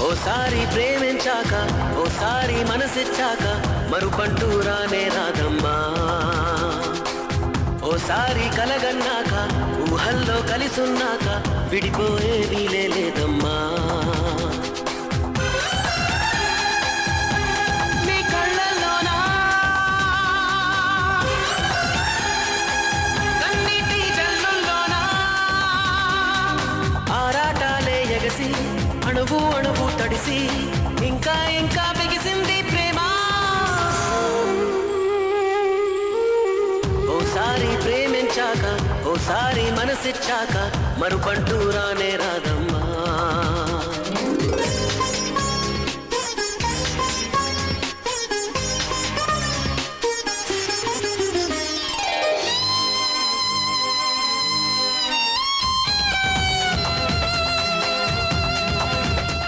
ఓసారి ప్రేమించాక ఓసారి మనసిచ్చాక మరుపంటూ రానే రాదమ్మా. ఓసారి కలగన్నాక ఊహల్లో కలిసున్నాక విడిపోయేది లేలే. పడిసి ఇంకా ఇంకా బిగిసింది ప్రేమ. ఓసారి ప్రేమించాక ఓసారి మనసిచ్చాక మరుపంటూ రానే రాదం.